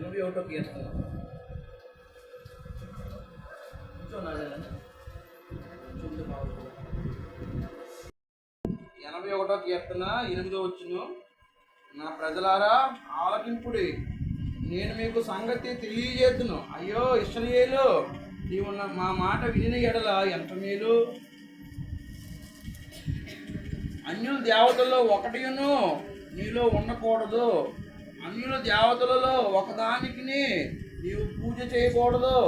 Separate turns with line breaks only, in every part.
ఎనభై ఒకటో కీర్తన కూర్చోన్నాడు ఎనభై ఒకటో కీర్తన ఎనిమిదో వచ్చును నా ప్రజలారా ఆలకింపుడి. నేను మీకు సంగతి తెలియజేతును. అయ్యో ఇష్టలేలు నీవు మా మాట వినిన ఎడల ఎంత మేలు? అన్యుల దేవతల్లో ఒకటిను నీలో ఉండకూడదు. అన్యుల దేవతలలో ఒకదానికి నీవు పూజ చేయకూడదు.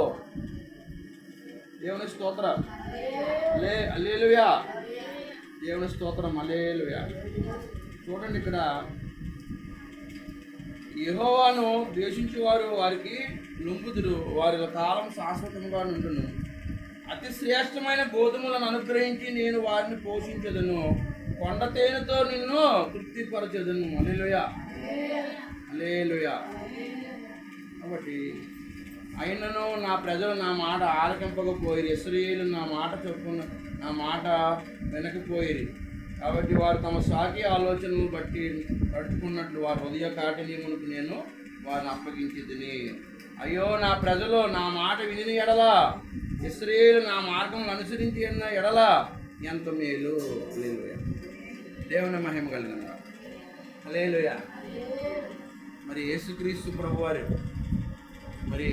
దేవుని స్తోత్ర. లే అల్లేలుయా దేవుని స్తోత్రం అల్లేలుయా చూడండి ఇక్కడ. యహోవాను ద్వేషించేవారు వారికి లొంగుదురు వారి కాలం శాశ్వతంగా నుండును. అతి శ్రేష్టమైన గోధుమలను అనుగ్రహించి నేను వారిని పోషించదును. కొండ తేనెతో నిన్ను తృప్తిపరచదును. అల్లేలుయా అలేలుయ కాబట్టి అయినను నా ప్రజలు నా మాట ఆలకింపకపోయి ఇస్రయేలు నా మాట చెప్పుకున్న నా మాట వినకపోయిరి. కాబట్టి వారు తమ సాకి ఆలోచనను బట్టి పట్టుకున్నట్లు వారి హృదయ కాటిని నేను వారిని అప్పగించితిని. అయ్యో నా ప్రజలు నా మాట విని ఎడల ఇస్రయేలు నా మార్గం అనుసరించి అన్న ఎడల ఎంత మేలు. హల్లెలూయా. దేవుని మహిమ కలిగిన హల్లెలూయా. మరి యేసుక్రీస్తు ప్రభు వారు మరి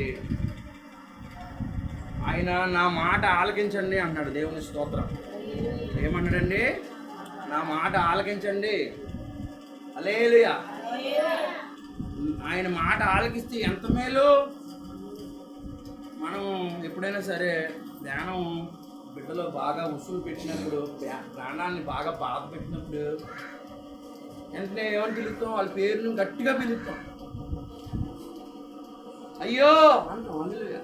ఆయన నా మాట ఆలకించండి అన్నాడు దేవుని స్తోత్రం. ఏమన్నాడండి? నా మాట ఆలకించండి. అలేలుయా ఆయన మాట ఆలకిస్తే ఎంత మేలు? మనం ఎప్పుడైనా సరే ధ్యానం బిడ్డలో బాగా ఉసులు పెట్టినప్పుడు ప్రాణాన్ని బాగా బాధ పెట్టినప్పుడు వెంటనే ఏమని పిలుస్తాం? వాళ్ళ పేరును గట్టిగా పిలుస్తాం. అయ్యో! అంటాం హల్లెలూయా.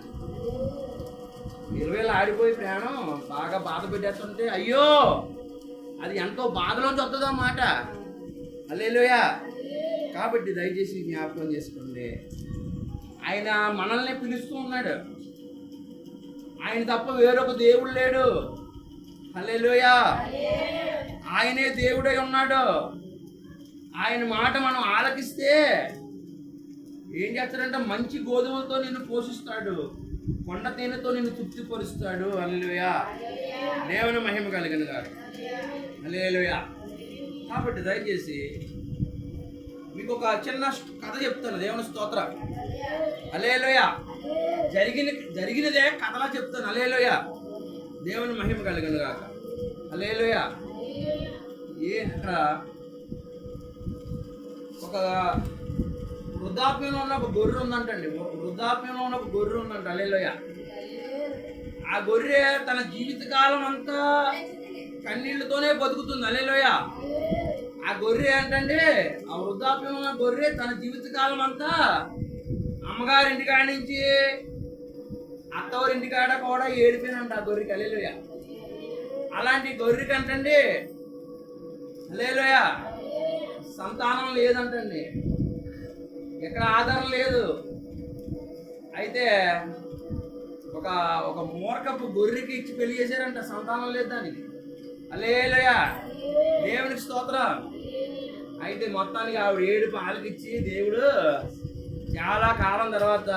ఇరవేలు ఆడిపోయి ప్రాణం బాగా బాధ పెట్టేస్తుంటే అయ్యో! అది ఎంతో బాధలోంచి వస్తుందో మాట. అల్లేలోయా కాబట్టి దయచేసి జ్ఞాపకం చేసుకోండి. ఆయన మనల్ని పిలుస్తూ ఉన్నాడు. ఆయన తప్ప వేరొక దేవుడు లేడు. అల్లేలోయా ఆయనే దేవుడై ఉన్నాడు. ఆయన మాట మనం ఆలకిస్తే ఏం చేస్తాడంటే మంచి గోధుమలతో నిన్ను పోషిస్తాడు కొండ తేనెతో నిన్ను తృప్తిపరుస్తాడు. అల్లెలుయా దేవుని మహిమ కలిగిన గారు అల్లెలుయా కాబట్టి దయచేసి మీకు ఒక చిన్న కథ చెప్తాను. దేవుని స్తోత్ర. అలేలోయ జరిగిన జరిగినదే కథలా చెప్తాను. అలేలోయ దేవుని మహిమ కలిగిన గాక. అలేలోయ ఏ అక్కడ ఒక వృద్ధాప్యంలో ఉన్న ఒక గొర్రె ఉందంటండి. వృద్ధాప్యంలో ఉన్న ఒక గొర్రె ఉందంట. అలేలోయ ఆ గొర్రె తన జీవితకాలం అంతా కన్నీళ్ళతోనే బతుకుతుంది. అలేలోయ ఆ గొర్రె ఏంటంటే ఆ వృద్ధాప్యంలో ఉన్న గొర్రె తన జీవితకాలం అంతా అమ్మగారింటి కాడ నుంచి అత్తవారింటి కాడ కూడా ఏడిపోయినంట ఆ గొర్రెకి. అలేలోయ అలాంటి గొర్రెకి అంటండి అలేలోయ సంతానం లేదంటండి. ఎక్కడ ఆధారం లేదు. అయితే ఒక ఒక మూర్ఖపు గొర్రెకి ఇచ్చి పెళ్ళి చేశారంట సంతానం లేదు దానికి. అలేలోయ దేవునికి స్తోత్రం. అయితే మొత్తానికి ఆవిడ ఏడు పాలకిచ్చి దేవుడు చాలా కాలం తర్వాత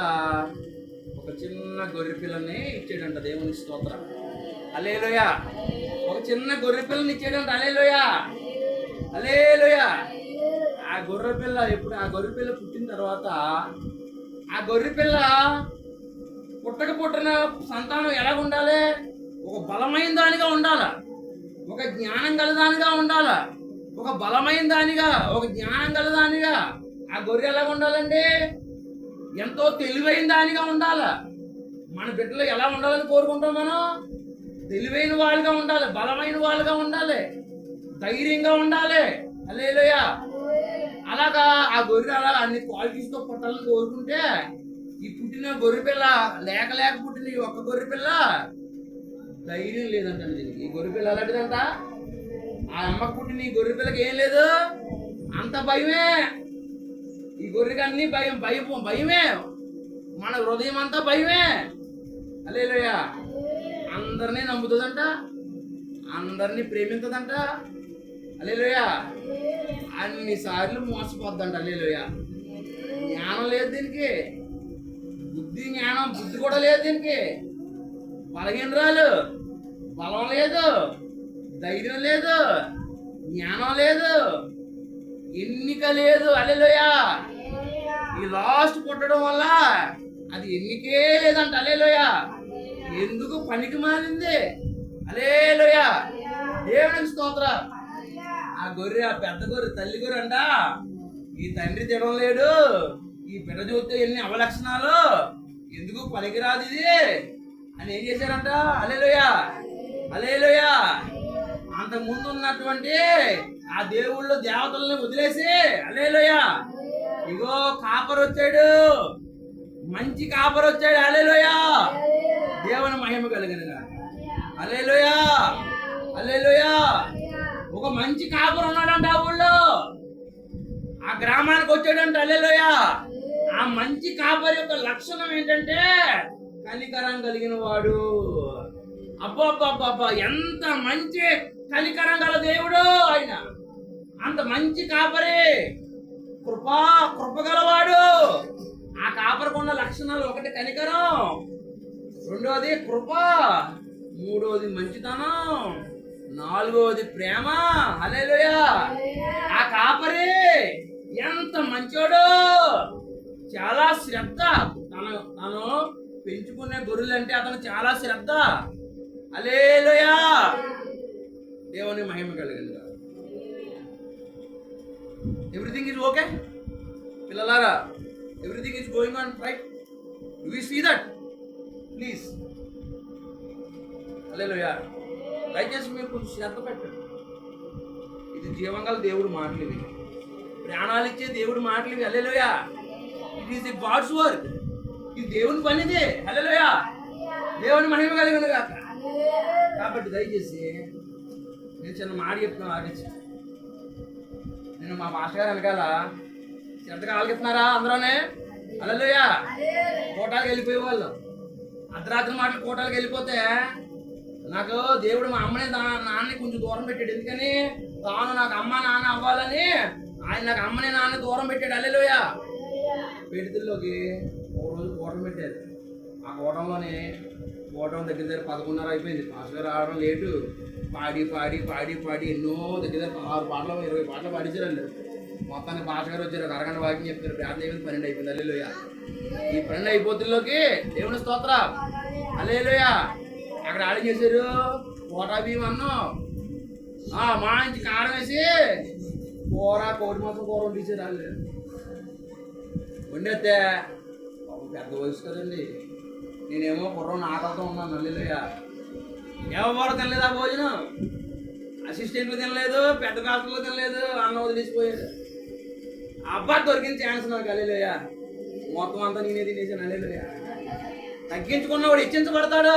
ఒక చిన్న గొర్రె పిల్లని ఇచ్చాడంట దేవునికి స్తోత్రం. అలేలోయ ఒక చిన్న గొర్రె పిల్లని ఇచ్చాడంట అలేలోయ అలేలోయ ఆ గొర్రె పిల్ల ఎప్పుడు ఆ గొర్రె పిల్ల పుట్టిన తర్వాత ఆ గొర్రె పిల్ల పుట్టక పుట్టిన సంతానం ఎలా ఉండాలి? ఒక బలమైన దానిగా ఉండాల? ఒక జ్ఞానం గలదానిగా ఉండాల? ఒక బలమైన దానిగా ఒక జ్ఞానం గలదానిగా ఆ గొర్రె ఎలా ఉండాలండి? ఎంతో తెలివైన దానిగా ఉండాల? మన బిడ్డలు ఎలా ఉండాలని కోరుకుంటాం మనం? తెలివైన వాళ్ళుగా ఉండాలి బలమైన వాళ్ళుగా ఉండాలి ధైర్యంగా ఉండాలి. అలేలోయా అలాగా ఆ గొర్రె అలా అన్ని క్వాలిటీస్తో పుట్టాలని కోరుకుంటే ఈ పుట్టిన గొర్రె పిల్ల లేక లేక పుట్టిన ఈ ఒక్క గొర్రె పిల్ల ధైర్యం లేదంట దీనికి. ఈ గొర్రె పిల్ల అలాంటిదంట ఆ అమ్మకు పుట్టిన ఈ గొర్రె పిల్లకి ఏం లేదు? అంత భయమే. ఈ గొర్రెకి అన్ని భయం భయం భయమే. మన హృదయం అంతా భయమే. అలేలోయ అందరినీ నమ్ముతుందంట. అందరినీ ప్రేమించదంట. అలేలోయ అన్ని సార్లు మోసపోద్దంట అలేలోయ జ్ఞానం లేదు దీనికి. బుద్ధి జ్ఞానం బుద్ధి కూడా లేదు దీనికి. బలహీనరాలు బలం లేదు ధైర్యం లేదు జ్ఞానం లేదు. ఎన్నిక లేదు అలెలోయ ఈ లాస్ట్ పుట్టడం వల్ల అది ఎన్నికే లేదంట అలేలోయ ఎందుకు పనికి మారింది? అలేలోయ దేవునికి స్తోత్ర. ఆ గొర్రె ఆ పెద్ద గొర్రె తల్లి గొర్రె అంట. ఈ తండ్రి తినడం లేడు. ఈ బిడ్డ చూస్తే ఎన్ని అవలక్షణాలు. ఎందుకు పలికిరాదు ఇది? అని ఏం చేశారంట? అలేలోయ అలేలోయ అంత ముందు ఉన్నటువంటి ఆ దేవుళ్ళు దేవతల్ని వదిలేసి అలేలోయ ఇగో కాపర్ వచ్చాడు. మంచి కాపర్ వచ్చాడు. అలేలోయ దేవుని మహిమ కలిగిన అలేలోయ అలేలోయ ఒక మంచి కాపురం ఉన్నాడంట ఆ ఊళ్ళో. ఆ గ్రామానికి వచ్చాడంట అల్లెలోయ. ఆ మంచి కాపరి యొక్క లక్షణం ఏంటంటే కలికరం కలిగిన వాడు. అబ్బా ఎంత మంచి కలికరం గల దేవుడు ఆయన. అంత మంచి కాపరి. కృపా కృపగలవాడు ఆ ఆ కాపరకున్న లక్షణాలు ఒకటి కనికరం రెండోది కృప మూడోది మంచితనం. నాలుగోది ప్రేమ. ఆ కాపరి ఎంత మంచోడు. చాలా శ్రద్ధ. తను తను పెంచుకునే గొర్రెలంటే అతను చాలా శ్రద్ధ. అలేలోయా దేవుని మహిమ కలిగింది. ఎవ్రీథింగ్ ఈజ్ ఓకే పిల్లలారా everything is going on right do you see that please hallelujah దయచేసి మీరు కొంచెం శ్రద్ధ పెట్టండి. ఇది జీవంగల దేవుడు మాటలు ఇవి ప్రాణాలు ఇచ్చే దేవుడు మాటలు ఇవి alleluia it is the God's work ఇది దేవుని పనిదే. అల్లెలోయా దేవుని మహిమ కలిగిన కాక కాబట్టి దయచేసి నేను చిన్న మాట చెప్తున్నాను ఆగించి నేను మా మాస్టర్ గారు వెనకాల శ్రద్ధగా ఆలకిస్తున్నారా అందరూనే? అల్లెలోయా కోటాలకు వెళ్ళిపోయే వాళ్ళు అర్ధరాత్రి మాటలు కోటాలకు వెళ్ళిపోతే నాకు దేవుడు మా అమ్మని దా- నాన్నని కొంచెం దూరం పెట్టాడు. ఎందుకని? తాను నాకు అమ్మ నాన్న అవ్వాలని ఆయన నాకు అమ్మని నాన్న దూరం పెట్టాడు. అల్లెలోయ పెడితిల్లోకి ఒక రోజు కూటం పెట్టారు. ఆ కూటంలోని కూటం దగ్గర దగ్గర పదకొండున్నర అయిపోయింది. మాస్టర్ రావడం లేటు. పాడి పాడి పాడి పాడి ఎన్నో దగ్గర దగ్గర పదహారు పాటలు ఇరవై పాటలు పాడించారండి. మొత్తానికి భాష గారు వచ్చారు. అరగంట వాకింగ్ చెప్తారు ప్రార్థన అయిపోయింది పన్నెండు అయిపోయింది. అల్లెలోయ ఈ పన్నెండు అయిపోతుల్లోకి దేవుని స్తోత్ర. అల్లేలోయ అక్కడ ఆడ చేశారు? కోటా బియ్యం అన్నం ఆ, ఇంటి కారం వేసి కూర కోటి మాత్రం కూర వండించారు వాళ్ళు. వండితే పెద్ద వయసు కదండి. నేనేమో కుర్రం ఆకలితో ఉన్నాను అల్లెలోయ ఎవరు తినలేదు ఆ భోజనం? అసిస్టెంట్లు తినలేదు పెద్ద కాస్టర్లు తినలేదు అన్నం వదిలేసిపోయాడు అబ్బా దొరికిన ఛాన్స్ నాకు అల్లెలోయ మొత్తం అంతా నేనే తినేసాను అల్లెలోయ తగ్గించుకున్నవాడు హెచ్చించబడతాడు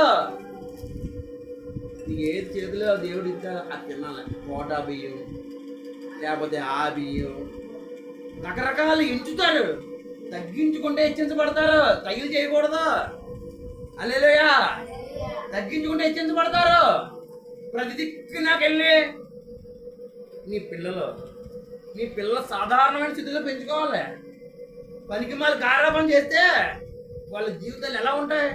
నీకు ఏది చేతిలో దేవుడు ఇచ్చా అది తినాలి. కోటా బియ్యం లేకపోతే ఆ బియ్యం. రకరకాలు ఎంచుతారు. తగ్గించుకుంటే హెచ్చించబడతారు. తగిలి చేయకూడదు. అల్లేలోయా. తగ్గించుకుంటే హెచ్చించబడతారు. ప్రతి దిక్కు నాకెళ్ళి నీ పిల్లలు. నీ పిల్లలు సాధారణమైన స్థితిలో పెంచుకోవాలి. పనికి మాలు పని చేస్తే వాళ్ళ జీవితాలు ఎలా ఉంటాయి?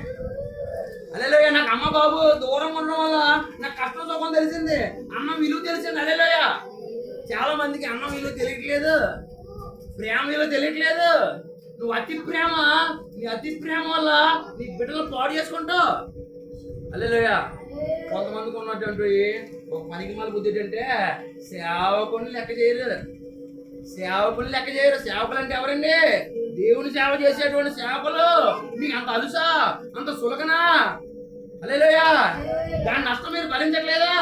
అలేలోయ నాకు అమ్మ బాబు దూరం ఉండడం వల్ల నాకు కష్టం సుఖం తెలిసింది. అమ్మ విలువ తెలిసింది అలేలోయ చాలా మందికి అన్నం విలువ తెలియట్లేదు ప్రేమ విలువ తెలియట్లేదు. నువ్వు అతి ప్రేమ నీ అతి ప్రేమ వల్ల నీ బిడ్డలు పాడు చేసుకుంటావు. అల్లేలోయ కొంతమందికి ఉన్నటువంటి ఒక పనికి మళ్ళీ బుద్ధి ఏంటంటే సేవకుని లెక్క చేయరు. సేవకుని లెక్క చేయరు. సేవకులు అంటే ఎవరండి? దేవుని సేవ చేసేటువంటి సేవకులు. మీకు అంత అలుసా అంత సులకనా? అలేలోయా దాని నష్టం మీరు భరించట్లేదా?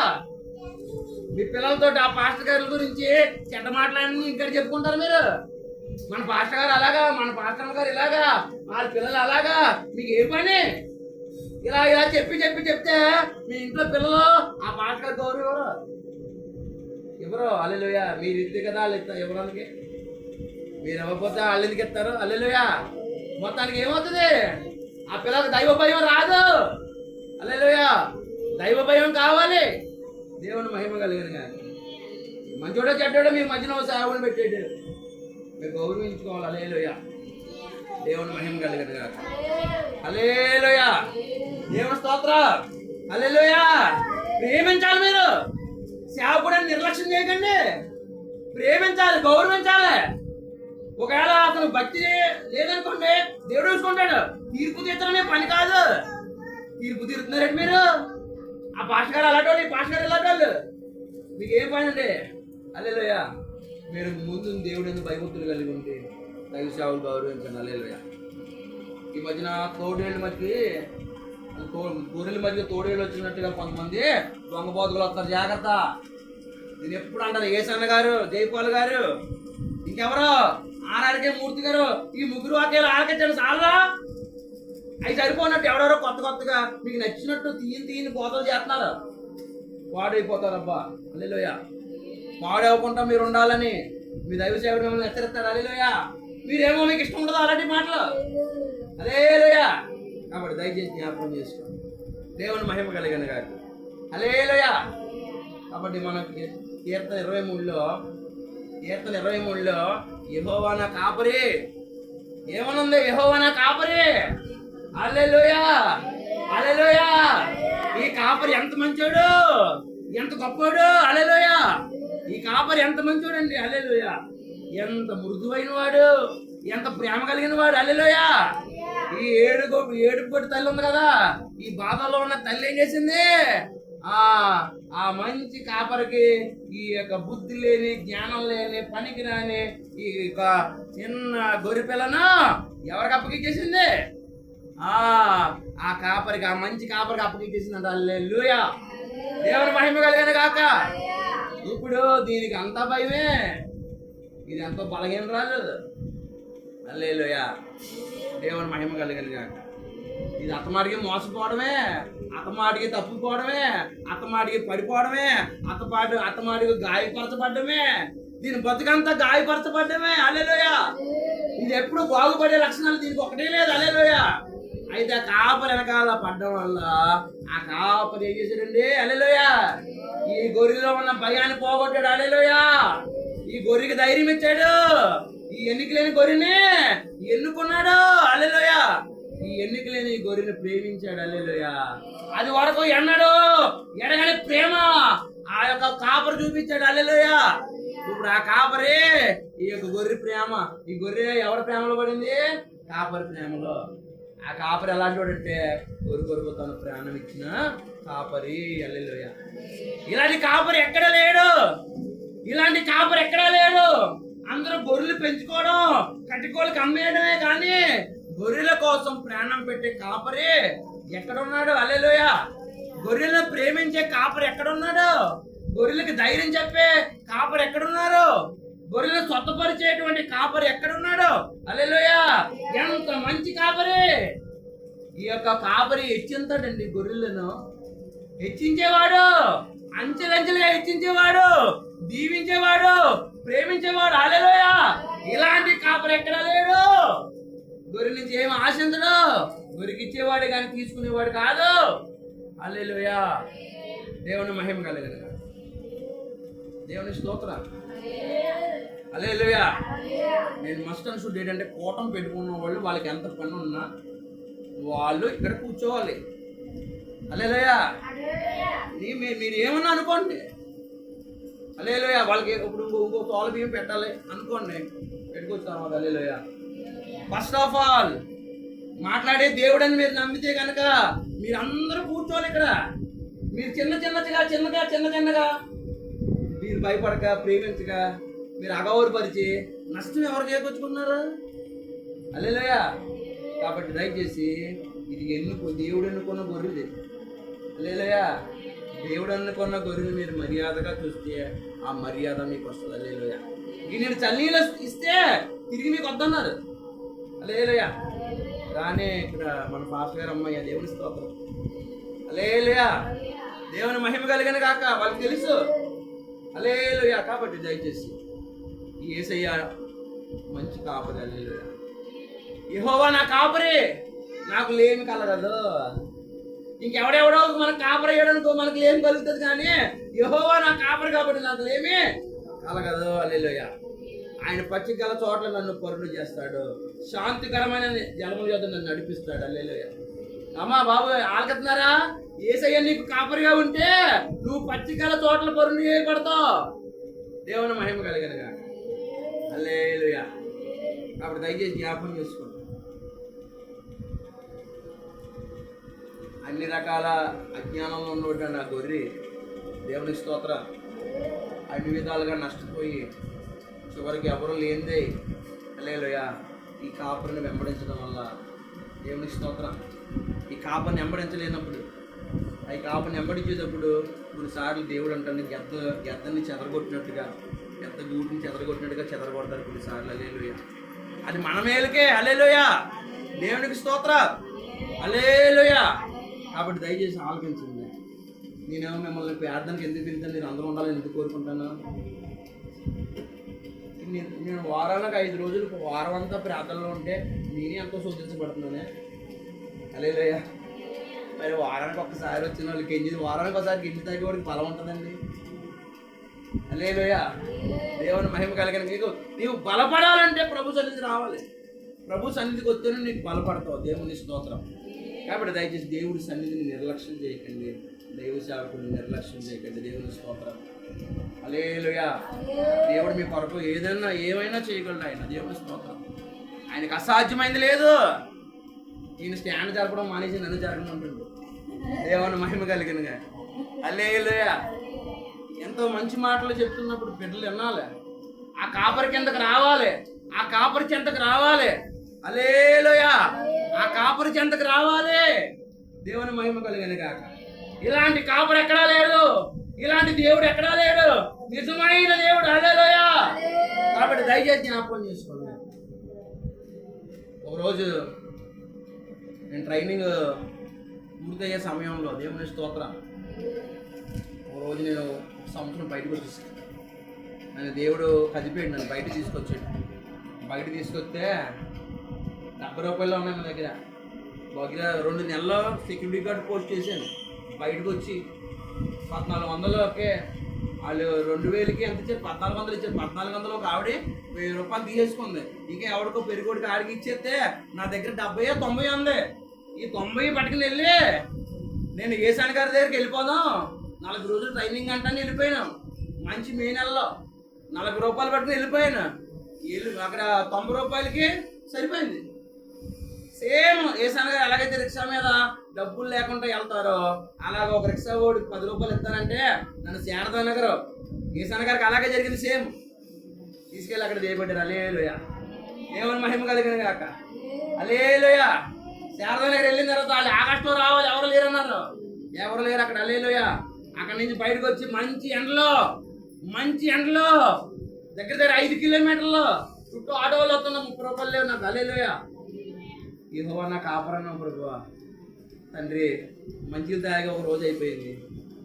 మీ పిల్లలతో ఆ పాస్టర్ గారి గురించి చెడ్డ మాటలన్నీ ఇక్కడ చెప్పుకుంటారు మీరు? మన పాస్టర్ గారు అలాగా మన పాస్టర్ గారు ఇలాగా వాళ్ళ పిల్లలు అలాగా మీకు ఏ పని? ఇలా ఇలా చెప్పి చెప్పి చెప్తే మీ ఇంట్లో పిల్లలు ఆ పాస్టర్ గారు గౌరవం ఎవరు? ఎవరు? అల్లెలుయ మీరు ఇస్తే కదా వాళ్ళు ఇస్తారు ఇవ్వడానికి మీరు ఇవ్వకపోతే వాళ్ళు ఎందుకు ఇస్తారు అల్లెలుయ. మొత్తానికి ఏమవుతుంది? ఆ పిల్లలకు దైవ భయం రాదు. అల్లెలుయ. దైవ భయం కావాలి. దేవుని మహిమ కలిగిన కానీ మంచోడో చెడ్డోడో మీ మధ్యన సేవలు పెట్టాడు మీరు గౌరవించుకోవాలి. అల్లెలుయ. దేవుని మహిమ కలిగిన గాక హల్లెలూయ దేవుని స్తోత్ర. హల్లెలూయ ప్రేమించాలి మీరు. సేవకుడని నిర్లక్ష్యం చేయకండి. ప్రేమించాలి గౌరవించాలి. ఒకవేళ అతను భక్తి లేదనుకోండి దేవుడు చూసుకుంటాడు. తీర్పు తీర్చడమే పని కాదు. తీర్పు తీరుతున్నారండి మీరు? ఆ పాష గారు అలాంటి వాళ్ళు ఈ పాష గారు ఇలాంటి వాళ్ళు మీకు ఏం పని అండి? అల్లెలోయ. మీరు ముందు దేవుడు ఎందుకు భయభక్తులు కలిగి ఉంటే దైవ సేవలు గౌరవించండి. అల్లెలోయ. ఈ మధ్యన తోడేళ్ళ మధ్య గొర్రెల మధ్య తోడేళ్ళు వచ్చినట్టుగా కొంతమంది దొంగ బోధకులు వస్తారు. జాగ్రత్త. నేను ఎప్పుడు అంటారు ఏసన్న గారు జైపాల్ గారు. ఇంకెవరో? ఆర్ఆర్కే మూర్తి గారు ఈ ముగ్గురు వాక్యాలు ఆలకించండి చాలా అవి సరిపోనట్టు ఎవరెవరో కొత్త కొత్తగా మీకు నచ్చినట్టు తీయని తీయని బోధలు చేస్తున్నారు. పాడైపోతారబ్బా. అల్లెలోయ పాడవకుండా మీరు ఉండాలని మీ దైవ సేవలు మిమ్మల్ని హెచ్చరిస్తారు అల్లెలోయ మీరేమో మీకు ఇష్టం ఉండదు అలాంటి మాటలు. అలేలోయ కాబట్టి దయచేసి జ్ఞాపకం చేసుకోండి. దేవుని మహిమ కలిగిన గారు అలేలోయ కాబట్టి మనకి కీర్తన ఇరవై మూడులో కీర్తన ఇరవై మూడులో యహోవాన కాపరి. ఏమనుంది? యహోవాన కాపరి. అల్లెలోయ అల్లెలోయ ఈ కాపరి ఎంత మంచోడు? ఎంత గొప్పోడు? అల్లెలోయ ఈ కాపరి ఎంత మంచోడు అండి అల్లెలోయ ఎంత మృదువైన వాడు ఎంత ప్రేమ కలిగిన వాడు అల్లెలోయా ఈ ఏడు గొప్ప- ఏడుపు తల్లి ఉంది కదా. ఈ బాధలో ఉన్న తల్లి ఏం చేసింది? ఆ ఆ మంచి కాపరికి ఈ యొక్క బుద్ధి లేని జ్ఞానం లేని పనికి రాని ఈ యొక్క చిన్న గొర్రె పిల్లను ఎవరికి అప్పగిచ్చేసింది ఆ ఆ కాపరికి ఆ మంచి కాపరికి అప్పగిచ్చేసిందంట లూయా దేవుని మహిమ కలిగిన కాక ఇప్పుడు దీనికి అంతా భయమే. ఇది ఎంతో బలహీన రాలేదు అల్లేలుయా దేవుని మహిమ కలిగిన కాక ఇది అతమాడికి మోసపోవడమే అతమాడికి తప్పుకోవడమే అతమాడికి పడిపోవడమే అత్తపాటు అతమాడికి గాయపరచబడ్డమే. దీని బతుకంతా గాయపరచబడ్డమే. అలేలోయ ఇది ఎప్పుడు బాగుపడే లక్షణాలు దీనికి ఒకటే లేదు. అలేలోయ అయితే ఆ కాపరి వెనకాల పడ్డం వల్ల ఆ కాపరి ఏం చేశాడండి? అలేలోయ ఈ గొర్రెలో ఉన్న భయాన్ని పోగొట్టాడు. అలేలోయ ఈ గొర్రెకి ధైర్యం ఇచ్చాడు. ఈ ఎన్నికలేని గొర్రెని ఎన్నుకున్నాడు. అలేలోయ ఈ ఎన్నికలేని ఈ గొర్రెని ప్రేమించాడు అల్లెలోయ? అది వరకు ఎన్నడు ఎడగని ప్రేమ ఆ యొక్క కాపర్ చూపించాడు అల్లెలోయ. ఇప్పుడు ఆ కాపరే ఈ యొక్క గొర్రె ప్రేమ ఈ గొర్రె ఎవరి ప్రేమలో పడింది? కాపరి ప్రేమలో. ఆ కాపరి ఎలాంటి వాడంటే గొర్రె గొర్రె తన ప్రాణం ఇచ్చిన కాపరి అల్లెలోయ. ఇలాంటి కాపరి ఎక్కడ లేడు? ఇలాంటి కాపరి ఎక్కడా లేడు? అందరూ గొర్రెలు పెంచుకోవడం కట్టుకోళ్ళకి అమ్మేయడమే కానీ గొర్రెల కోసం ప్రాణం పెట్టే కాపరి ఎక్కడున్నాడు? అల్లెలోయ గొర్రెలను ప్రేమించే కాపరి ఎక్కడున్నాడు? గొర్రెలకు ధైర్యం చెప్పే కాపరి ఎక్కడున్నారు? గొర్రెలు స్వతపరిచేటువంటి కాపరి ఎక్కడున్నాడు? అల్లెలోయ ఎంత మంచి కాపరి. ఈ యొక్క కాపరి హెచ్చింతాడండి గొర్రెలను. హెచ్చించేవాడు అంచెలంచెలుగా హెచ్చించేవాడు దీవించేవాడు ప్రేమించేవాడు. అలెలోయ ఇలాంటి కాపరి ఎక్కడ లేడు. గొర్రె నుంచి ఏం ఆశించడు గొర్రెకి ఇచ్చేవాడు కానీ తీసుకునేవాడు కాదు. అల్లెలుయా దేవుని మహిమ కలిగిన దేవుని స్తోత్ర అల్లెలుయా నేను మస్ట్ అండ్ షుడ్ ఏంటంటే కోటం పెట్టుకున్న వాళ్ళు వాళ్ళకి ఎంత పని ఉన్నా వాళ్ళు ఇక్కడ కూర్చోవాలి. అల్లెలుయా మీరు ఏమన్నా అనుకోండి. అల్లేలోయ వాళ్ళకి ఇప్పుడు ఇంకో ఇంకో తోల బియ్యం పెట్టాలి అనుకోండి. పెట్టుకొచ్చాము అల్లేలోయ ఫస్ట్ ఆఫ్ ఆల్ మాట్లాడే దేవుడని మీరు నమ్మితే కనుక మీరు అందరూ కూర్చోవాలి ఇక్కడ. మీరు చిన్న చిన్నగా చిన్నగా చిన్న చిన్నగా. మీరు భయపడక ప్రేమించక మీరు అగౌరపరిచి నష్టం ఎవరు చేకొచ్చుకున్నారు అల్లేలోయ. కాబట్టి దయచేసి ఇది ఎన్నుకో దేవుడు ఎన్నుకున్న గొర్రెది లేలయ్యా దేవుడు అనుకున్న గొర్రెని మీరు మర్యాదగా చూస్తే ఆ మర్యాద మీకు వస్తుంది. లేలోయ ఇక నేను చల్లీలు ఇస్తే తిరిగి మీకు వద్దన్నారు. లేలోయ రానే ఇక్కడ మన పాస్టర్ గారు అమ్మాయి దేవుని స్తోత్రం. లేలుయ దేవుని మహిమ కలిగిన కాక వాళ్ళకి తెలుసు. అలేలుయా కాబట్టి దయచేసి ఈ ఏసయ్య మంచి కాపరి అలేలుయా యహోవా నా కాపరి. నాకు లేమి కలగదు ఇంకెవడెవడో మనకు కాపరి అయ్యాడనుకో మనకు లేమి కలుగుతుంది కానీ యహోవా నా కాపరి కాబట్టి నాకు లేమి కలగదు. అల్లెలోయ ఆయన పచ్చికల గల చోట్ల నన్ను పరుడు చేస్తాడు. శాంతికరమైన జలముల యొద్ద నన్ను నడిపిస్తాడు. అల్లెలుయ అమ్మా బాబు ఆలకెత్తున్నారా ఏసయ్య నీకు కాపరిగా ఉంటే నువ్వు పచ్చికల గల చోట్ల పరుడు చేయబడతావు. దేవుని మహిమ కలిగనగా. అల్లేలుయ అప్పుడు దయచేసి జ్ఞాపకం చేసుకోండి. అన్ని రకాల అజ్ఞానంలో ఉన్నటువంటి ఆ గొర్రె దేవుని స్తోత్ర. అన్ని విధాలుగా నష్టపోయి చివరికి ఎవరు లేనిదే అలేలుయా ఈ కాపురిని వెంబడించడం వల్ల దేవుని స్తోత్రం. ఈ కాపర్ని వెంబడించలేనప్పుడు ఆ ఈ కాపుని వెంబడించేటప్పుడు కొన్నిసార్లు దేవుడు అంటాను గెద్ద గెద్దని చెదరగొట్టినట్టుగా గెద్ద గూటిని చెదరగొట్టినట్టుగా చెదరగొడతారు కొన్నిసార్లు అలేలుయ అది మన మేలుకే. అలేలుయ దేవునికి స్తోత్ర. అలేలుయ కాబట్టి దయచేసి ఆలోచించండి నేనేమో మిమ్మల్ని ప్రార్థనకి ఎందుకు పిలుతాను మీరు అందరూ ఉండాలని ఎందుకు కోరుకుంటాను? నేను నేను వారానికి ఐదు రోజులు వారం అంతా ప్రార్థనలో ఉంటే నేనే ఎంతో శోధించబడుతున్నానే. అలేదయ్యా మరి వారానికి ఒక్కసారి వచ్చిన వాళ్ళకి ఎన్ని వారానికి ఒకసారి ఎంపితే వాడికి బలం ఉంటుందండి. అలేలోయ దేవుని మహిమ కలిగిన నీకు నీవు బలపడాలంటే ప్రభు సన్నిధి రావాలి. ప్రభు సన్నిధికి వస్తేనే నీకు బలపడతావు. దేవుని స్తోత్రం. కాబట్టి దయచేసి దేవుడి సన్నిధిని నిర్లక్ష్యం చేయకండి. దైవ సేవకుని నిర్లక్ష్యం చేయకండి. దేవుని స్తోత్రం. అలేలుయా దేవుడు మీ కొరకు ఏదైనా ఏమైనా చేయగలడు ఆయన. దేవుని స్తోత్రం. ఆయనకు అసాధ్యమైంది లేదు. ఈయన స్టాండ్ జరపడం మానేసి నన్ను జరగమంటుండు దేవుని మహిమ కలిగినగా. అలేలుయా ఎంతో మంచి మాటలు చెప్తున్నప్పుడు బిడ్డలు వినాలి. ఆ కాపరి కిందకు రావాలి. ఆ కాపరి చెంతకు రావాలి. అలేలుయా ఆ కాపరి చెంతకు రావాలి. దేవుని మహిమ కలిగిన కాక ఇలాంటి కాపరి ఎక్కడా లేడు ఇలాంటి దేవుడు ఎక్కడా లేడు. నిజమైన దేవుడు. అలేలోయా కాబట్టి దయచేసి జ్ఞాపకం చేసుకోండి. ఒకరోజు నేను ట్రైనింగ్ పూర్తయ్యే సమయంలో దేవుని స్తోత్రం. ఒక రోజు నేను ఒక సంవత్సరం బయటకు వచ్చేసాను నన్ను దేవుడు కదిపోయాడు నన్ను బయట తీసుకొచ్చాడు. బయట తీసుకొస్తే డెబ్బై రూపాయలు ఉన్నాయి నా దగ్గర. దగ్గర రెండు నెలల్లో సెక్యూరిటీ గార్డ్ పోస్ట్ చేశాను. బయటకు వచ్చి పద్నాలుగు వందలు వాళ్ళు రెండు వేలకి ఎంత ఇచ్చారు? పద్నాలుగు వందలు ఇచ్చారు. పద్నాలుగు వందలు ఒక ఆవిడ వెయ్యి రూపాయలు తీసేసుకుంది. ఇంకా ఎవరికో పెరిగోడికి ఆడికి ఇచ్చేస్తే నా దగ్గర డెబ్బై తొంభై ఉంది. ఈ తొంభై పట్టుకుని వెళ్ళి నేను ఏసాని గారి దగ్గరికి వెళ్ళిపోదాం. నలభై రోజులు ట్రైనింగ్ అంటాను వెళ్ళిపోయాను. మంచి మే నెలలో నలభై రూపాయలు పట్టుకుని వెళ్ళిపోయాను. వెళ్ళి అక్కడ తొంభై రూపాయలకి సరిపోయింది. సేమ్ ఏసాని గారు ఎలాగైతే రిక్షా మీద డబ్బులు లేకుండా వెళ్తారో. అలాగ ఒక రిక్షా ఓడికి పది రూపాయలు ఇస్తానంటే నన్ను శారదా నగర్ ఈశాన గారికి అలాగే జరిగింది సేమ్. తీసుకెళ్ళి అక్కడ చేయబడ్డారు అలేలుయ దేవుని మహిమ కలిగింది కాక అలేలుయ శారదా నగర్ వెళ్ళిన తర్వాత వాళ్ళు ఆగస్టులో రావాలి. ఎవరు లేరన్నారు? ఎవరు లేరు అక్కడ అలేలుయ అక్కడ నుంచి బయటకు వచ్చి మంచి ఎండలో మంచి ఎండలో దగ్గర దగ్గర ఐదు కిలోమీటర్లు చుట్టూ ఆటోలు వస్తున్నాం ముప్పై రూపాయలు లేవు నాకు. అలేలుయ ఇహో నా కాపరన్నా ప్రభు తండ్రి మంచిగా తాగి ఒక రోజు అయిపోయింది.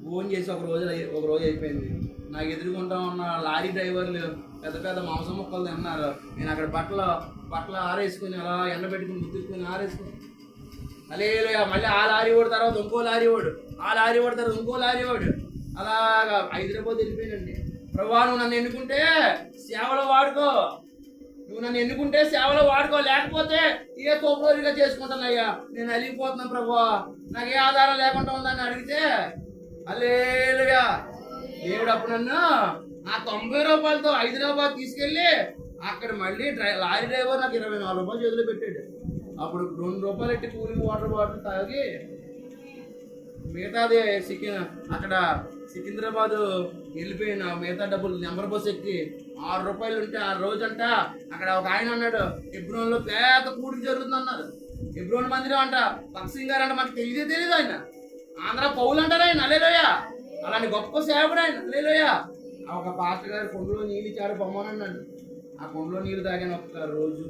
ఫోన్ చేసి ఒక రోజు ఒక రోజు అయిపోయింది. నాకు ఎదుర్కొంటా ఉన్న లారీ డ్రైవర్లు పెద్ద పెద్ద మాంసం ముక్కలు తిన్నారు. నేను అక్కడ బట్టలు బట్టలు ఆరేసుకుని అలా ఎండబెట్టుకుని ముద్దుకుని ఆరేసుకుని అలేలుయ మళ్ళీ ఆ లారీ ఓడి తర్వాత ఇంకో లారీ ఓడు ఆ లారీ ఓడి తర్వాత ఇంకో లారీ ఓడు అలాగా హైదరాబాద్ వెళ్ళిపోయానండి. ప్రభా నువ్వు నన్ను ఎన్నుకుంటే సేవలో వాడుకో. నువ్వు నన్ను ఎన్నుకుంటే సేవలో వాడుకో లేకపోతే ఏ తోపుగా చేసుకుంటానయ్యా నేను అలిగిపోతున్నాను ప్రభు నాకు ఏ ఆధారం లేకుండా ఉందని అడిగితే అలేలుగా దేవుడు అప్పుడు నన్ను ఆ తొంభై రూపాయలతో హైదరాబాద్ తీసుకెళ్ళి అక్కడ మళ్ళీ డ్రై లారీ డ్రైవర్ నాకు ఇరవై నాలుగు రూపాయలు చేతిలో పెట్టాడు. అప్పుడు రెండు రూపాయలు ఎట్టి కూలింగ్ వాటర్ బాటిల్ తాగి మిగతాది చికెన్ అక్కడ సికింద్రాబాద్ వెళ్ళిపోయిన మిగతా డబ్బులు నెంబర్ బస్ ఎక్కి ఆరు రూపాయలు ఉంటే ఆ రోజంట అక్కడ ఒక ఆయన అన్నాడు ఎబ్రోన్లో పేద కూడికి జరుగుతుంది అన్నారు. ఎబ్రోన్ మందిరం అంట భక్సింగ్ గారు అంట మనకు తెలియదే తెలియదు ఆయన. ఆంధ్ర పౌలు అంటారు ఆయన అలేలోయ అలాంటి గొప్ప సేవకుడు ఆయన అలేలోయ ఆ ఒక పాస్టర్ గారు కొండలో నీళ్ళు చాడు పొమ్మనన్నాడు ఆ కొండలో నీళ్ళు తాగాను ఒక్క రోజు.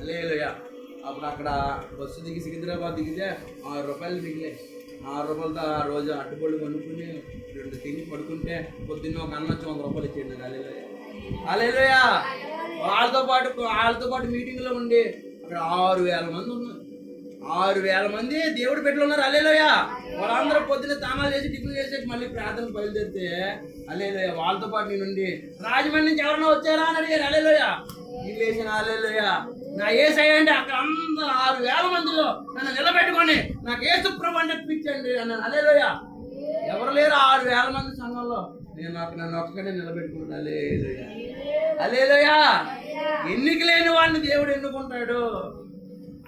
అలేలోయ అప్పుడు అక్కడ బస్సు దిగి సికింద్రాబాద్ దిగితే ఆరు రూపాయలు మిగిలాయి. ఆరు రూపాయలతో ఆ రోజు అట్టుపళ్ళు కొనుక్కుని రెండు తిని పడుకుంటే పొద్దున్న ఒక అన్న వచ్చి వంద రూపాయలు ఇచ్చేయండి అలేలోయ అలేలోయ వాళ్ళతో పాటు వాళ్ళతో పాటు మీటింగ్లో ఉండి అక్కడ ఆరు వేల మంది ఉన్నారు. ఆరు వేల మంది దేవుడు పెట్టులు ఉన్నారు. అలేలోయ వాళ్ళందరూ పొద్దున్న తానాలు చేసి టిఫిన్ చేసి మళ్ళీ ప్రార్థన బయలుదేరితే అలేలోయ వాళ్ళతో పాటు నేను ఉండి రాజమండ్రి నుంచి ఎవరైనా వచ్చారా అని అడిగారు. అలేలోయ నేను లేచిన అలేలోయ నా ఏసై అంటే అక్కడ అందరూ ఆరు వేల మందిలో నన్ను నిలబెట్టుకొని నాకు ఏసు ప్రభు అని అన్నాను ఎవరు లేరు ఆరు వేల మంది సంఘంలో? నేను నాకు నన్ను ఒక్కడే నిలబెట్టుకున్నాను అల్లేలోయ అల్లేలోయ ఎన్నిక లేని వాడిని దేవుడు ఎన్నుకుంటాడు?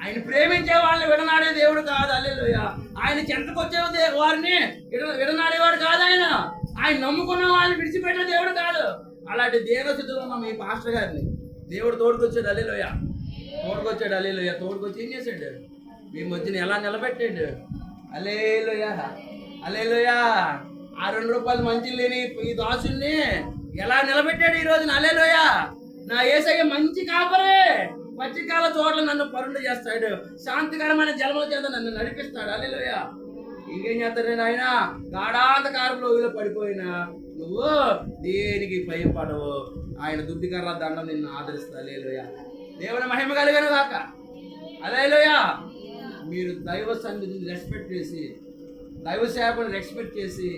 ఆయన ప్రేమించే వాళ్ళని విడనాడే దేవుడు కాదు. అల్లెలుయ ఆయన చెంతకు వచ్చే వారిని విడ- విడనాడేవాడు కాదు ఆయన. ఆయన నమ్ముకున్న వాళ్ళని విడిచిపెట్టిన దేవుడు కాదు. అలాంటి దేవస్థితిలో ఉన్నాం మీ పాస్టర్ గారిని దేవుడు తోడుకొచ్చాడు. అల్లెలుయ తోడుకొచ్చాడు. అల్లెలుయ తోడుకొచ్చి ఏం చేశాడు? మీ మధ్యన ఎలా నిలబెట్టాడు? అలేలుయ అలేలుయ ఆ రెండు రూపాయలు మంచి లేని ఈ దాసుల్ని ఎలా నిలబెట్టాడు ఈ రోజున? అలేలోయా నా ఏసయ్య మంచి కాపరే. పచ్చికాల చోట్ల నన్ను పరుండు చేస్తాడు. శాంతికరమైన జలముల చేత నన్ను నడిపిస్తాడు. అల్లెలోయ. ఇంకేం చేస్తాడు నేను ఆయన గాఢాంధకారం లోయలో పడిపోయినా నువ్వు దేనికి భయపడవు? ఆయన దుడ్డికర్ర దండం నిన్ను ఆదరిస్తా అల్లేలోయ. దేవుని మహిమ కలిగను కాక అలేలోయా మీరు దైవ సన్నిధిని రెస్పెక్ట్ చేసి దైవ సేవకుని రెస్పెక్ట్ చేసి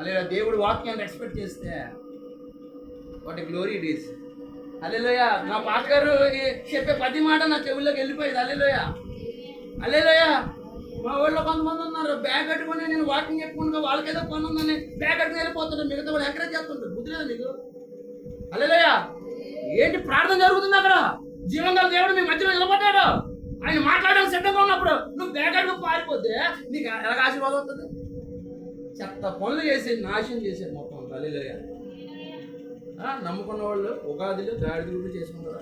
అలే దేవుడి వాక్యాన్ని రెస్పెక్ట్ చేస్తే వాట్ గ్లోరీ డేస్ అల్లెలోయ నా పాట గారు చెప్పే ప్రతి మాట నా చెవుల్లోకి వెళ్ళిపోయేది. అల్లెలోయ అల్లెలోయ మా ఊళ్ళో కొంతమంది ఉన్నారు. బ్యాగ్ కట్టుకుని నేను వాకింగ్ చెప్పుకుంటా వాళ్ళకేదో పని ఉందని బ్యాగ్ కట్టుకుని వెళ్ళిపోతుంటారు మిగతా వాళ్ళు ఎంకరేజ్ చేస్తుంటారు బుద్ధి లేదా నీకు? అల్లెలోయ ఏంటి ప్రార్థన జరుగుతుంది అక్కడ? జీవన దేవుడు మీ మధ్యలో నిలబడ్డాడు. ఆయన మాట్లాడడానికి సిద్ధంగా ఉన్నప్పుడు నువ్వు బ్యాగ్ పారిపోతే నీకు ఎలాగ ఆశీర్వాదం అవుతుంది చెత్త పనులు చేసి నాశనం చేశారు మొత్తం అల్లెలోయ ఆ, నమ్ముకున్న వాళ్ళు ఉగాదిలో గాడిదలు కూడా చేసుకుంటారా?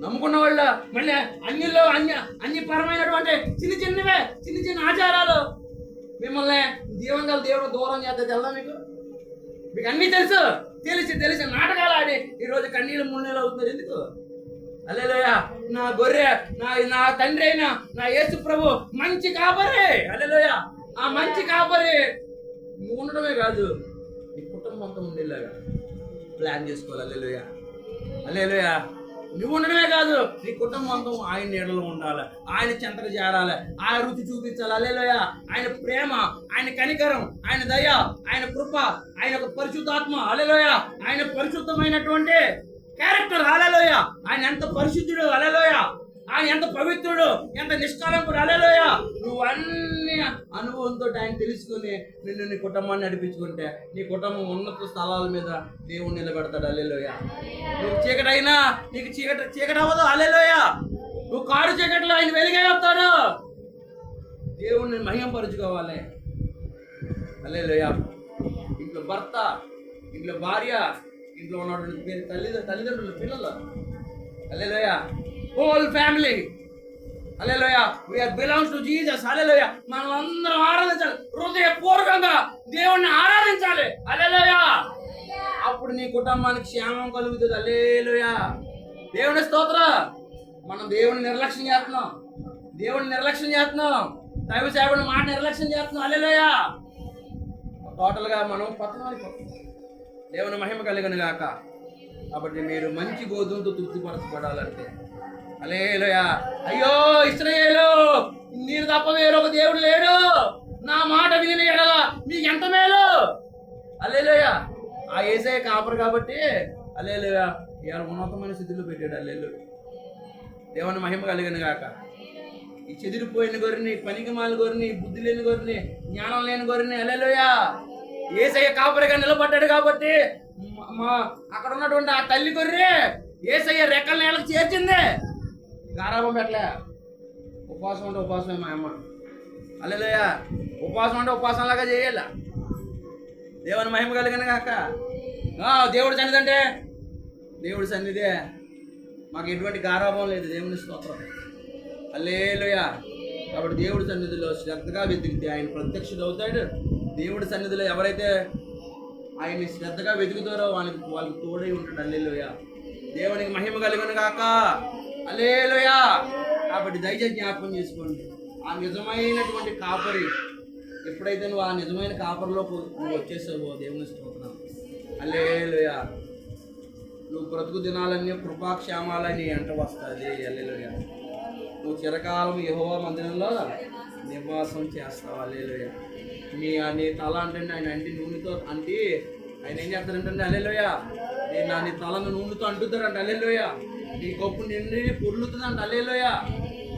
నమ్ముకున్న వాళ్ళ మళ్ళీ అన్నిల్లో అన్య అన్యపరమైనటువంటి చిన్న చిన్నవే చిన్న చిన్న ఆచారాలు. మిమ్మల్ని దీవంగా దేవుడు దూరం చేస్తే తెల్లా మీకు? మీకు అన్నీ తెలుసు. తెలిసి తెలిసి నాటకాలు ఆడి ఈరోజు కన్నీళ్ళు మున్నీళ్ళు అవుతున్నారు ఎందుకు? అల్లెలోయ నా గొర్రె నా నా తండ్రి అయిన నా యేసు ప్రభు మంచి కాపరే. అల్లెలోయ ఆ మంచి కాపరే. నువ్వు ఉండడమే కాదు నీ కుటుంబం అంతా ఉండేలాగా ప్లాన్ చేసుకోవాలి. అల్లెలుయ అల్లెలుయ నువ్వు ఉండడమే కాదు నీ కుటుంబం అంతా ఆయన నీడలో ఉండాలి. ఆయన చెంతకు చేరాలి ఆయన రుచి చూపించాలి. అల్లెలుయ ఆయన ప్రేమ ఆయన కనికరం ఆయన దయ ఆయన కృప ఆయన ఒక పరిశుద్ధాత్మ. అల్లెలుయ ఆయన పరిశుద్ధమైనటువంటి క్యారెక్టర్ అలలోయ ఆయన ఎంత పరిశుద్ధుడు అలలోయ ఆయన ఎంత పవిత్రుడు ఎంత నిష్కాలంకుడు అలలోయ నువ్వు అన్ని అనుభవంతో ఆయన తెలుసుకుని నిన్ను నీ కుటుంబాన్ని నడిపించుకుంటే నీ కుటుంబం ఉన్నత స్థలాల మీద దేవుడు నిలబెడతాడు అల్లెలోయ నువ్వు చీకటైనా నీకు చీకటి చీకటి అవ్వదు అల్లెలోయ నువ్వు కారు చీకట్లో ఆయన వెలిగే వస్తాడు. దేవుణ్ణి మహింపరుచుకోవాలి లోయ ఇంట్లో భర్త ఇంట్లో భార్య ఇంట్లో ఉన్నటువంటి మీరు తల్లిదండ్రులు తల్లిదండ్రులు పిల్లలు. అల్లెలోయ whole family alleluia we are belongs to Jesus alleluia మనం అందరం ఆరాధించాలి. హృదయపూర్వకంగా దేవుణ్ణి ఆరాధించాలి. అల్లెలోయ అప్పుడు నీ కుటుంబానికి క్షేమం కలుగుతుంది. అల్లేలోయ దేవుని స్తోత్ర. మనం దేవుని నిర్లక్ష్యం చేస్తున్నాం. దేవుని నిర్లక్ష్యం చేస్తున్నాం. దైవ సేవకుని మాట నిర్లక్ష్యం చేస్తున్నాం. అల్లెలోయ టోటల్గా మనం పతనానికి దేవుని మహిమ కలిగిన గాక. కాబట్టి మీరు మంచి గోధుమతో తృప్తిపరచబడాలంటే. అలేలోయా అయ్యో ఇస్రాయేలు నేను తప్ప వేరొక దేవుడు లేడు. నా మాట విని ఎడల మీకు ఎంత మేలు? అల్లేలోయా ఆ ఏసే కాపరు కాబట్టి అల్లేలోయా ఇవాళ ఉన్నతమైన స్థితిలో పెట్టాడు అల్లేలు దేవుని మహిమ కలిగిన గాక. ఈ చెదిరిపోయిన గొర్రెని పనికి మాలిన గొర్రెని బుద్ధి లేని గొర్రెని జ్ఞానం లేని గొర్రెని అల్లేలోయా ఏసయ్య కాపరిగా నిలబడ్డాడు కాబట్టి మా- అక్కడ ఉన్నటువంటి ఆ తల్లి గొర్రె ఏసయ్య రెక్కల నేలకు చేర్చింది. గారాబం పెట్టలే. ఉపవాసం అంటే ఉపవాసమే మా అమ్మ. అల్లెలయ్య ఉపవాసం అంటే ఉపవాసం లాగా చేయాల. దేవుని మహిమ కలిగిన కాక దేవుడు దేవుడి సన్నిధి అంటే? దేవుడి సన్నిధే. మాకు ఎటువంటి గారాభం లేదు. దేవుని స్తోత్రం. అల్లేలుయ. కాబట్టి దేవుడి సన్నిధిలో శ్రద్ధగా వెతికితే ఆయన ప్రత్యక్షుడు అవుతాడు దేవుడి సన్నిధిలో ఎవరైతే ఆయన్ని శ్రద్ధగా వెతుకుతారో వాళ్ళకి వాళ్ళకి తోడై ఉంటాడు. అల్లెలోయ దేవునికి మహిమ కలిగిన కాక అల్లేలుయ కాబట్టి దయచేసి జ్ఞాపకం చేసుకోండి. ఆ నిజమైనటువంటి కాపరి ఎప్పుడైతే నువ్వు ఆ నిజమైన కాపరిలో నువ్వు వచ్చేసావో దేవుని స్తోత్రం. అల్లేలోయ నువ్వు బ్రతుకు దినాలన్నీ కృపాక్షేమాలని ఎంట వస్తుంది. అల్లెలుయ నువ్వు చిరకాలం యెహోవా మందిరంలో నివాసం చేస్తావు. అల్లేలోయ నీ నీ తల అంటే ఆయన అంటి నూనెతో అంటి ఆయన ఏం చేస్తారంటే అల్లెలోయ నేను నా నీ తలను నూనెతో అంటుతారంట అల్లెలోయ నీ కప్పు నిండి పొర్లుతుందంట అల్లెలోయ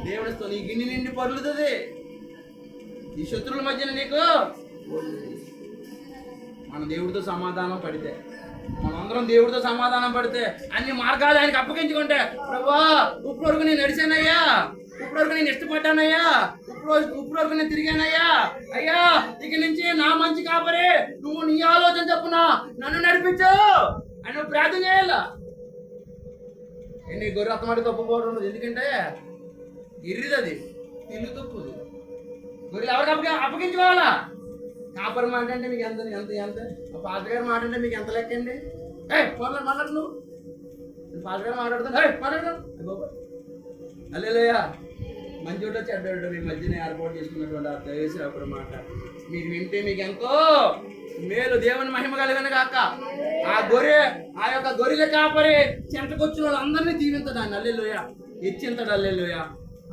దేవుడితో నీ గిన్నె నిండి పొర్లుతుంది. ఈ శత్రువుల మధ్యన నీకు మన దేవుడితో సమాధానం పడితే మనందరం దేవుడితో సమాధానం పడితే అన్ని మార్గాలు ఆయనకు అప్పగించుకుంటే ప్రభా ఇప్పటివరకు నేను నడిచానయ్యా. ఇప్పటివరకు నేను ఇష్టపడ్డానయ్యా. ఉప్పు రోజు వరకు నేను తిరిగానయ్యా. అయ్యా ఇక నుంచి నా మంచి కాపరే నువ్వు నీ ఆలోచన చెప్పున నన్ను నడిపించు. అని నువ్వు ప్రార్థన చేయాలా? గొర్రె అత్తమాడి తప్పుకోవడం ఉండదు ఎందుకంటే ఇర్రిది అది తిల్లు తప్పుది. గొర్రెలు ఎవరికి అప్పగి అప్పగించుకోవాలా? కాపరి మాట అంటే మీకు ఎంత ఎంత ఎంత? పాతగారు మాట అంటే మీకు ఎంత లెక్క అండి? ఏ మాట్లాడు మాట్లాడు నువ్వు. పాతగారు మాట్లాడుతాను ఏ మాట్లాడు. అల్లేలోయ. మంచోట చెడ్డ మీ మధ్యన ఏర్పాటు చేసుకున్నటువంటి ఆ దయసేవకుడు మాట. మీరు వింటే మీకు ఎంతో మేలు దేవుని మహిమ కలిగిన కాక ఆ గొర్రె ఆ యొక్క గొర్రెల కాపరి చెంతకొచ్చిన వాళ్ళందరినీ దీవించడాన్ని. అల్లెలోయ ఇచ్చింతడు అల్లెలోయ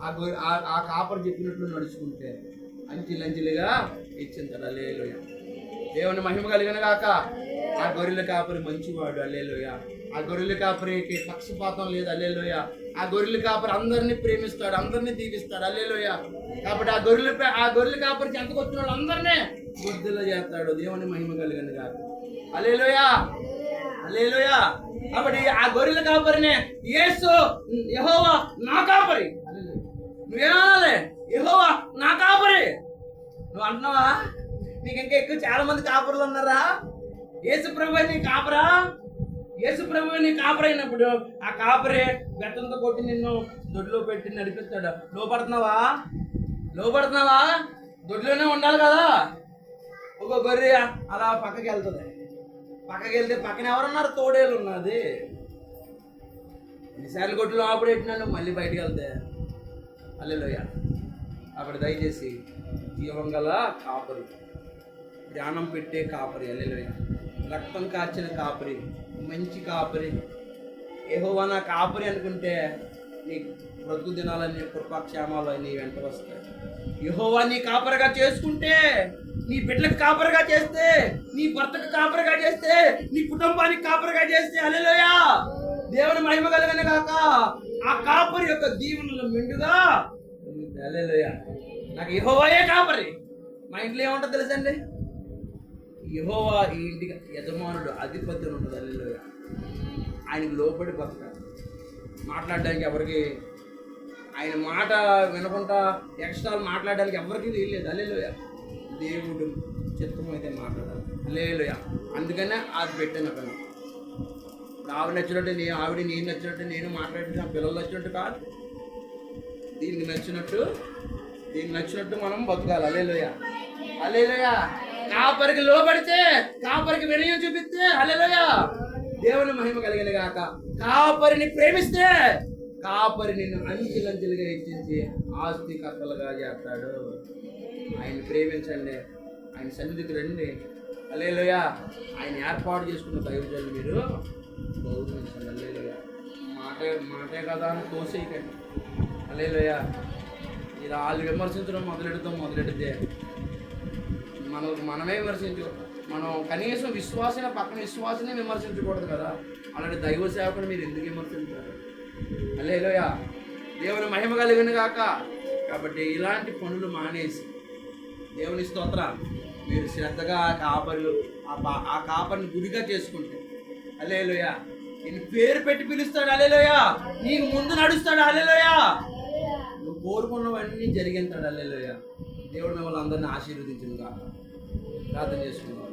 ఆ గొర్రె ఆ- ఆ కాపరి చెప్పినట్లు నడుచుకుంటే అంచెలంచెలుగా ఇచ్చింతడు అల్లెలోయ దేవుని మహిమ కలిగిన కాక ఆ గొర్రెల కాపరి మంచివాడు అల్లెలోయ ఆ గొర్రెల కాపరికి పక్షపాతం లేదు అల్లెలోయ ఆ గొర్రెల కాపరి అందరినీ ప్రేమిస్తాడు అందరినీ దీవిస్తాడు. అల్లేలోయ కాబట్టి ఆ గొర్రెల ఆ గొర్రెలు కాపరికి ఎంతకు వచ్చిన వాళ్ళందరినీ బుద్ధిలో చేస్తాడు. దేవుని మహిమ కలిగింది కాదు అల్లేలోయ అల్లేలోయ కాబట్టి ఆ గొర్రెల కాపరినే యేసు యహోవా నా కాపరి. హల్లెలూయా. నువ్వేమనాలి యహోవా నా కాపరి. నువ్వు అంటున్నావా? నీకు ఇంకా ఎక్కువ చాలా మంది కాపరులు ఉన్నారా? యేసు ప్రభు నీ కాపరా? యేసు ప్రభు నీ కాపరైనప్పుడు ఆ కాపరే గతంతో కొట్టి నిన్ను దొడ్లో పెట్టి నడిపిస్తాడు. లోపడుతున్నావా లోపడుతున్నావా దొడ్లోనే ఉండాలి కదా. ఒక గొర్రె అలా పక్కకి వెళ్తుంది. పక్కకి వెళ్తే పక్కన ఎవరున్నారు? తోడేలు ఉన్నది. ఎన్నిసార్లు కొట్టులో ఆపడేటినాను మళ్ళీ బయటికి వెళ్తే. అల్లెలోయ అక్కడ దయచేసి జీవం గల కాపరి ధ్యానం పెట్టే కాపరి అల్లెలోయ రక్తం కాచిన కాపరి. మంచి కాపరి. ఏహోవా నా కాపరి అనుకుంటే నీ బ్రతుకు దినాలన్నీ కృపాక్షేమాలు నీ వెంట వస్తాయి. యహోవా నీ కాపరిగా చేసుకుంటే నీ బిడ్డలకు కాపరిగా చేస్తే నీ భర్తకు కాపరిగా చేస్తే నీ కుటుంబానికి కాపరిగా చేస్తే అలెలోయా దేవుని మహిమ కలగనే కాక ఆ కాపరి యొక్క దీవెనలు మెండుగా అలెలోయా నాకు యహోవాయే కాపరి. మా ఇంట్లో ఏముంటుంది తెలుసండి? యహోవా ఈ ఇంటికి యజమానుడు అధిపత్యం ఉంటుంది అల్లెలోయ ఆయనకు లోపడి బతకాలి మాట్లాడడానికి ఎవరికి ఆయన మాట వినకుండా ఎక్స్ట్రా మాట్లాడడానికి ఎవరికి వీల్లేదు. అల్లెలోయ దేవుడు చిత్తం అయితే మాట్లాడాలి. అల్లెలోయ అందుకనే అది పెట్టాను అక్కడ ఇప్పుడు ఆవిడ నచ్చినట్టు నేను ఆవిడ నేను నచ్చినట్టు నేను మాట్లాడిన పిల్లలు నచ్చినట్టు కాదు. దీనికి నచ్చినట్టు దీనికి నచ్చినట్టు మనం బతకాలి. అల్లెలోయ అల్లెలోయ కాపరికి లోబడితే కాపరికి వినయం చూపిస్తే అల్లెలోయ దేవుని మహిమ కలిగిన కాక కాపరిని ప్రేమిస్తే కాపరి నిన్ను అంచెలంచెలుగా హెచ్చించి ఆస్తి కర్తలుగా చేస్తాడు. ఆయన ప్రేమించండి ఆయన సన్నిధికి రండి. అల్లేలోయ ఆయన ఏర్పాటు చేసుకున్న దైవజనులు మీరు గౌరవించండి అల్లేలోయ మాటే మాటే కదా అని తోసేయకండి. అల్లేలోయ ఇది వాళ్ళు విమర్శించడం మొదలెడతాం మొదలెడితే మనకు మనమే విమర్శించు మనం కనీసం విశ్వాసన పక్కన విశ్వాసనే విమర్శించకూడదు కదా? అలాంటి దైవ సేవకుని మీరు ఎందుకు విమర్శించారు? అల్లేలోయ. దేవుని మహిమ కలిగిన కాక కాబట్టి ఇలాంటి పనులు మానేసి దేవుని స్తోత్ర మీరు శ్రద్ధగా ఆ కాపరులు ఆ పా- ఆ కాపరిని గురిగా చేసుకుంటే. అలేలోయ నేను పేరు పెట్టి పిలుస్తాడు అలేలోయ నీకు ముందు నడుస్తాడు అలేలోయ నువ్వు కోరుకున్నవన్నీ జరిగింతాడు అల్లేలోయ. దేవుడు మిమ్మల్ని అందరిని ఆశీర్వదించింది కాక ప్రార్థన చేసుకుందాం.